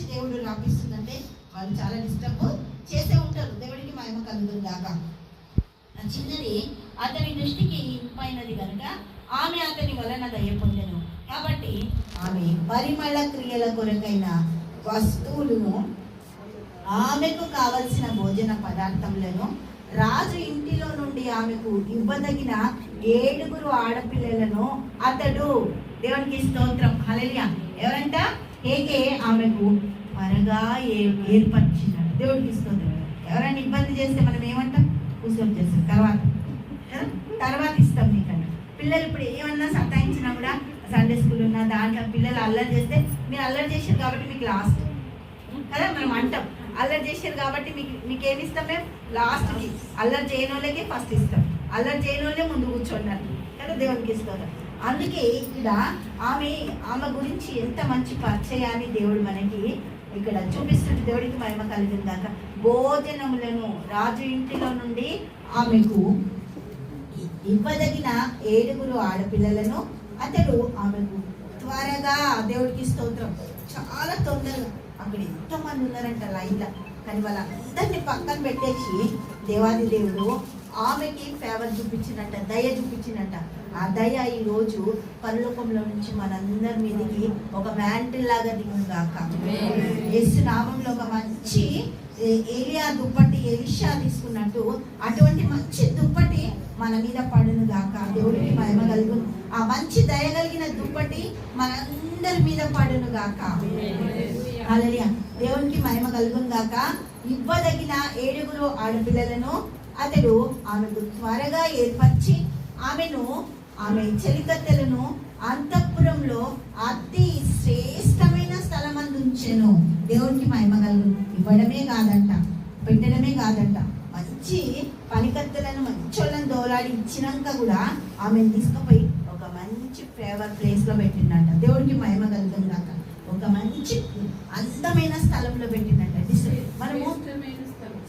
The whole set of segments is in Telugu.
దేవుడు రాపిస్తుందంటే వాళ్ళు చాలా డిస్టర్బ్ చేసే ఉంటారు. దేవుడికి మహిమ కలుగుతుంది చిన్నది అతని దృష్టికి ఇంపైనది కనుక ఆమె అతని వలన దయ పొందెను. కాబట్టి ఆమె పరిమళ క్రియల కొరకైన వస్తువులను ఆమెకు కావలసిన భోజన పదార్థములను రాజు ఇంటిలో నుండి ఆమెకు ఇవ్వదగిన ఏడుగురు ఆడపిల్లలను అతడు దేవునికి స్తోత్రం. హల్లెలూయా. ఏకే ఆమెకు త్వరగా ఏ ఏర్పరిచినాడు దేవుడికి స్తోత్రం. ఎవరైనా ఇబ్బంది చేస్తే మనం ఏమంటాం? కూర్చొని చేస్తాం. తర్వాత తర్వాత ఇస్తాం నీకన్నా పిల్లలు ఇప్పుడు ఏమన్నా సతాయించినా కూడా సండే స్కూల్ ఉన్నా దాంట్లో పిల్లలు అల్లరి చేస్తే మీరు అల్లరి చేశారు కాబట్టి మీకు లాస్ట్ కదా మనం అంటాం. అల్లరి చేశారు కాబట్టి మీకు మీకు ఏమి ఇస్తాం మేము? లాస్ట్కి అల్లరి చేయని వాళ్ళకే ఫస్ట్ ఇస్తాం. అల్లరి చేయని వాళ్ళే ముందు కూర్చోండి కదా దేవునికి ఇస్తాం అందుకే ఇక్కడ ఆమె ఆమె గురించి ఎంత మంచి పరిచయాన్ని దేవుడు మనకి ఇక్కడ చూపిస్తున్న దేవుడికి మహిమ కలిగిన దాకా భోజనములను రాజు ఇంటిలో నుండి ఆమెకు ఇవ్వదగిన ఏడుగురు ఆడపిల్లలను అతడు ఆమెకు త్వరగా దేవుడికి స్తోత్రం. చాలా తొందరగా. అక్కడ ఎంతమంది ఉన్నారంట లైన్లో కానీ వాళ్ళందరినీ పక్కన పెట్టేసి దేవాది దేవుడు ఆమెకి ఫేవర్ చూపించినట్ట దయ చూపించినట్ట ఆ దయ ఈ రోజు పరలోకంలో నుంచి మనందరి మీదకి ఒక మ్యాంటిల్ లాగా దిగును గాక. ఎస్ నామంలో ఒక మంచి ఏలియా దుప్పటి ఎలిషా తీసుకున్నట్టు అటువంటి మంచి దుప్పటి మన మీద పడును గాక. దేవుడికి మహిమ కలుగు ఆ మంచి దయ కలిగిన దుప్పటి మనందరి మీద పడును గాక. హల్లెలూయా దేవునికి మహిమ కలుగును గాక. ఇవ్వదగిన ఏడుగురు ఆడపిల్లలను అతడు ఆమెకు త్వరగా ఏర్పరిచి ఆమెను ఆమె చెలికత్తెలను అంతఃపురంలో అతి శ్రేష్టమైన స్థలం ఉంచెను దేవునికి మహిమ కలుగును. ఇవ్వడమే కాదంట పెట్టడమే కాదంట. మంచి పనికత్తెలను మంచోళ్ళని దోలాడి ఇచ్చినాక కూడా ఆమెను తీసుకుపోయి ఒక మంచి ఫేవర్ ప్లేస్లో పెట్టిండంట దేవుడికి మహిమ కలుగుందాక ఒక మంచి అందమైన స్థలంలో పెట్టిండంట మనము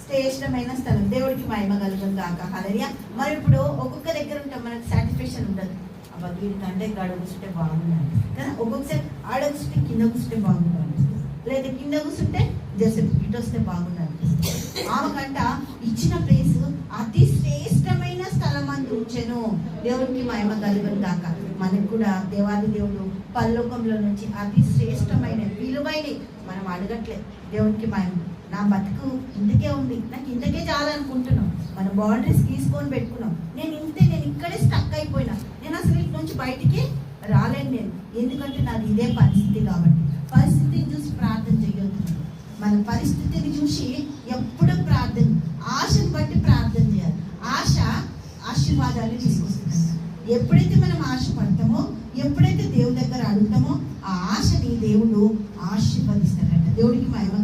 శ్రేష్టమైన స్థలం. దేవుడికి మహిమ కలుగును కాక హలరియా మరి ఇప్పుడు ఒక్కొక్క దగ్గర ఉంటాం మనకు సాటిస్ఫాక్షన్ ఉండదు అబ్బా వీడికంటే గాడ కూర్చుంటే బాగుండాలి కానీ ఒక్కొక్కసారి ఆడ కూర్చుంటే కింద కూర్చుంటే బాగుండాలి లేదా కింద కూర్చుంటే జస్ట్ ఇటు వస్తే బాగుండాలి ఆమెకంట ఇచ్చిన ప్లేస్ అతి శ్రేష్టమైన స్థలం అని ఉంచెను. దేవుడికి మహిమ కలుగును కాక మనకు కూడా దేవాది దేవుడు పల్లోకంలో నుంచి అతి శ్రేష్టమైన విలువైన మనం అడగట్లేదు. దేవునికి మహిమ నా బతుకు ఇంతకే ఉంది. నాకు ఇంతకే చాలనుకుంటున్నాం. మన బౌండరీస్ తీసుకొని పెట్టుకున్నాం. నేను ఇంతే నేను ఇక్కడే స్టక్ అయిపోయినా. నేను అసలు ఇటు నుంచి బయటికి రాలేను నేను. ఎందుకంటే నాది ఇదే పరిస్థితి కాబట్టి. పరిస్థితిని చూసి ప్రార్థన చేయొద్దు మన పరిస్థితిని చూసి ఎప్పుడు ప్రార్థన ఆశను బట్టి ప్రార్థన చేయాలి. ఆశ ఆశీర్వాదాలు తీసుకొస్తుంది. ఎప్పుడైతే మనం ఆశ పడతామో ఎప్పుడైతే దేవుడి దగ్గర అడుగుతామో ఆ ఆశని దేవుడు ఆశీర్వదిస్తాడంట. దేవుడికి మహిమ